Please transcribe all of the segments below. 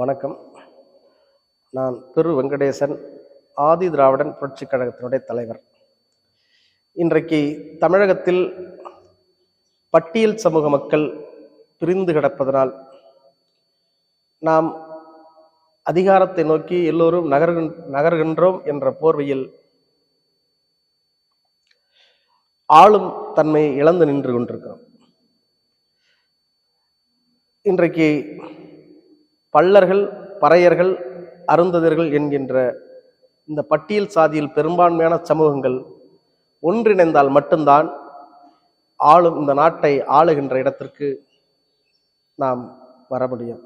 வணக்கம். நான் திரு வெங்கடேசன் ஆதி திராவிடன் புரட்சிக் கழகத்தினுடைய தலைவர். இன்றைக்கு தமிழகத்தில் பட்டியல் சமூக மக்கள் பிரிந்து கிடப்பதனால் நாம் அதிகாரத்தை நோக்கி எல்லோரும் நகர் நகர்கின்றோம் என்ற போர்வையில் ஆளும் தன்மை இழந்து நின்று கொண்டிருக்கிறோம். இன்றைக்கு பல்லர்கள் பறையர்கள் அருந்ததர்கள் என்கின்ற இந்த பட்டியல் சாதியில் பெரும்பான்மையான சமூகங்கள் ஒன்றிணைந்தால் மட்டும்தான் ஆளும் இந்த நாட்டை ஆளுகின்ற இடத்திற்கு நாம் வர முடியும்.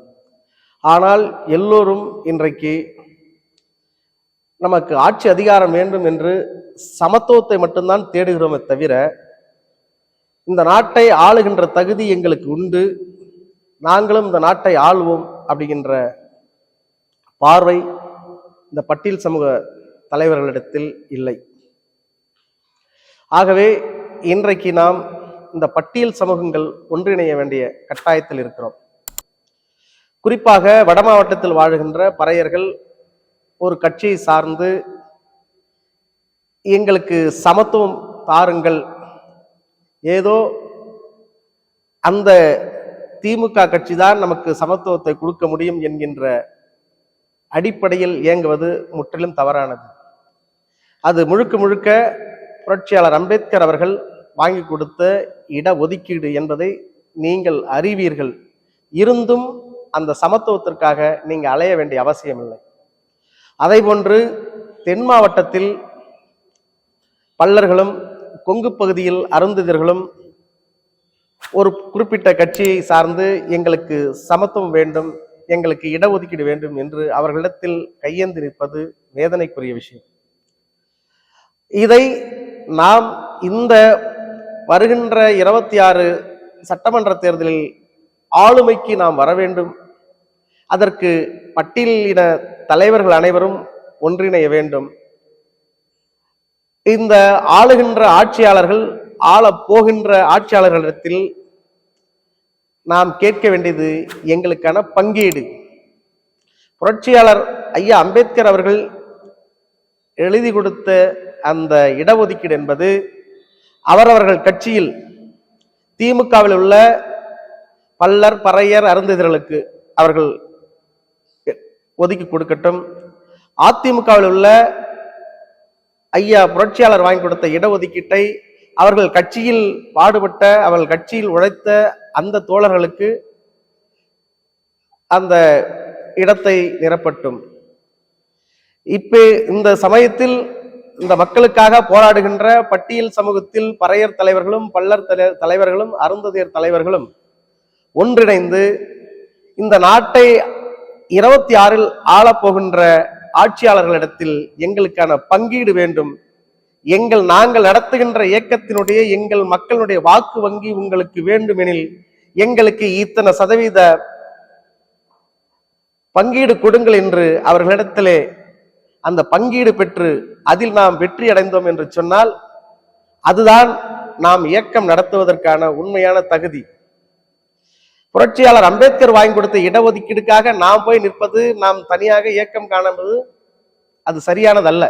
ஆனால் எல்லோரும் இன்றைக்கு நமக்கு ஆட்சி அதிகாரம் வேண்டும் என்று சமத்துவத்தை மட்டும்தான் தேடுகிறோமே தவிர இந்த நாட்டை ஆளுகின்ற தகுதி எங்களுக்கு உண்டு. நாங்களும் இந்த நாட்டை ஆள்வோம். அப்படிங்கின்ற பார்வை இந்த பட்டியல் சமூக தலைவர்களிடத்தில் இல்லை. ஆகவே இன்றைக்கு நாம் இந்த பட்டியல் சமூகங்கள் ஒன்றிணைய வேண்டிய கட்டாயத்தில் இருக்கிறோம். குறிப்பாக வட மாவட்டத்தில் வாழுகின்ற பறையர்கள் ஒரு கட்சியை சார்ந்து எங்களுக்கு சமத்துவம் தாருங்கள். ஏதோ அந்த திமுக கட்சி தான் நமக்கு சமத்துவத்தை கொடுக்க முடியும் என்கின்ற அடிப்படையில் இயங்குவது முற்றிலும் தவறானது. அது முழுக்க முழுக்க புரட்சியாளர் அம்பேத்கர் அவர்கள் வாங்கி கொடுத்த இட ஒதுக்கீடு என்பதை நீங்கள் அறிவீர்கள். இருந்தும் அந்த சமத்துவத்திற்காக நீங்கள் அலைய வேண்டிய அவசியம் இல்லை. அதை போன்று தென் மாவட்டத்தில் பல்லர்களும் கொங்கு பகுதியில் அருந்ததியர்களும் ஒரு குறிப்பிட்ட கட்சியை சார்ந்து எங்களுக்கு சமத்துவம் வேண்டும் எங்களுக்கு இடஒதுக்கீடு வேண்டும் என்று அவர்களிடத்தில் கையேந்தி நிற்பது வேதனைக்குரிய விஷயம். இதை நாம் இந்த வருகின்ற இருபத்தி ஆறு சட்டமன்ற தேர்தலில் ஆளுமைக்கு நாம் வர வேண்டும். அதற்கு பட்டியலின தலைவர்கள் அனைவரும் ஒன்றிணைய வேண்டும். இந்த ஆளுகின்ற ஆட்சியாளர்கள் ஆளப் போகின்ற ஆட்சியாளர்களிடத்தில் நாம் கேட்க வேண்டியது எங்களுக்கான பங்கீடு. புரட்சியாளர் ஐயா அம்பேத்கர் அவர்கள் எழுதி கொடுத்த அந்த இடஒதுக்கீடு என்பது அவரவர்கள் கட்சியில் திமுகவில் உள்ள பல்லர் பறையர் அருந்ததிர்களுக்கு அவர்கள் ஒதுக்கி கொடுக்கட்டும். அதிமுகவில் உள்ள ஐயா புரட்சியாளர் வாங்கி கொடுத்த இடஒதுக்கீட்டை அவர்கள் கட்சியில் பாடுபட்ட அவர்கள் கட்சியில் உழைத்த அந்த தோழர்களுக்கு அந்த இடத்தை நிரப்பட்டும். இப்போ இந்த சமயத்தில் இந்த மக்களுக்காக போராடுகின்ற பட்டியல் சமூகத்தில் பறையர் தலைவர்களும் பல்லர் தலை- தலைவர்களும் அருந்ததியர் தலைவர்களும் ஒன்றிணைந்து இந்த நாட்டை இருபத்தி ஆறில் ஆளப்போகின்ற ஆட்சியாளர்களிடத்தில் எங்களுக்கான பங்கீடு வேண்டும் எங்கள் நாங்கள் நடத்துகின்ற இயக்கத்தினுடைய எங்கள் மக்களுடைய வாக்கு வங்கி உங்களுக்கு வேண்டுமெனில் எங்களுக்கு இத்தனை சதவீத பங்கீடு கொடுங்கள் என்று அவர்களிடத்திலே அந்த பங்கீடு பெற்று அதில் நாம் வெற்றி அடைந்தோம் என்று சொன்னால் அதுதான் நாம் இயக்கம் நடத்துவதற்கான உண்மையான தகுதி. புரட்சியாளர் அம்பேத்கர் வாங்கி கொடுத்த இடஒதுக்கீடுக்காக நாம் போய் நிற்பது நாம் தனியாக இயக்கம் காணுவது அது சரியானதல்ல.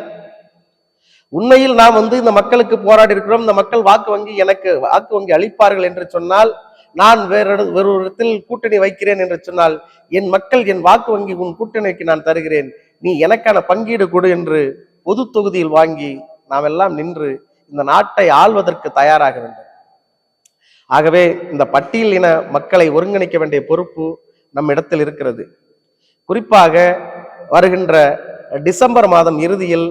உண்மையில் நாம் வந்து இந்த மக்களுக்கு போராடி இருக்கிறோம் இந்த மக்கள் வாக்கு வங்கி எனக்கு வாக்கு வங்கி அளிப்பார்கள் என்று சொன்னால் நான் வேறு வேறு ஒரு இடத்தில் கூட்டணி வைக்கிறேன் என்று சொன்னால் என் மக்கள் என் வாக்கு வங்கி உன் கூட்டணிக்கு நான் தருகிறேன். நீ எனக்கான பங்கீடு கொடு என்று பொது தொகுதியில் வாங்கி நாம் எல்லாம் நின்று இந்த நாட்டை ஆள்வதற்கு தயாராக வேண்டும். ஆகவே இந்த பட்டியல் இன மக்களை ஒருங்கிணைக்க வேண்டிய பொறுப்பு நம் இடத்தில் இருக்கிறது. குறிப்பாக வருகின்ற டிசம்பர் மாதம் இறுதியில்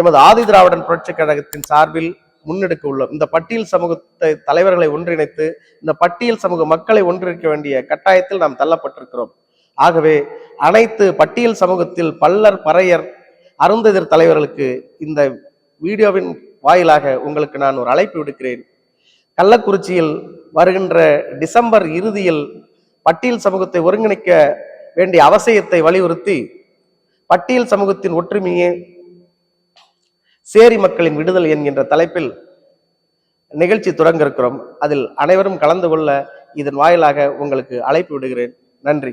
எமது ஆதி திராவிடன் புரட்சிக் கழகத்தின் சார்பில் முன்னெடுக்க உள்ளோம். இந்த பட்டியல் சமூகத்தை தலைவர்களை ஒன்றிணைத்து இந்த பட்டியல் சமூக மக்களை ஒன்றிணைக்க வேண்டிய கட்டாயத்தில் நாம் தள்ளப்பட்டிருக்கிறோம். ஆகவே அனைத்து பட்டியல் சமூகத்தில் பல்லர் பறையர் அருந்ததிர் தலைவர்களுக்கு இந்த வீடியோவின் வாயிலாக உங்களுக்கு நான் ஒரு அழைப்பு விடுக்கிறேன். கள்ளக்குறிச்சியில் வருகின்ற டிசம்பர் இறுதியில் பட்டியல் சமூகத்தை ஒருங்கிணைக்க வேண்டிய அவசியத்தை வலியுறுத்தி பட்டியல் சமூகத்தின் ஒற்றுமையை சேரி மக்களின் விடுதலை என்கின்ற தலைப்பில் நிகழ்ச்சி தொடங்க இருக்கிறோம் அதில் அனைவரும் கலந்து கொள்ள இதன் வாயிலாக உங்களுக்கு அழைப்பு விடுகிறேன். நன்றி.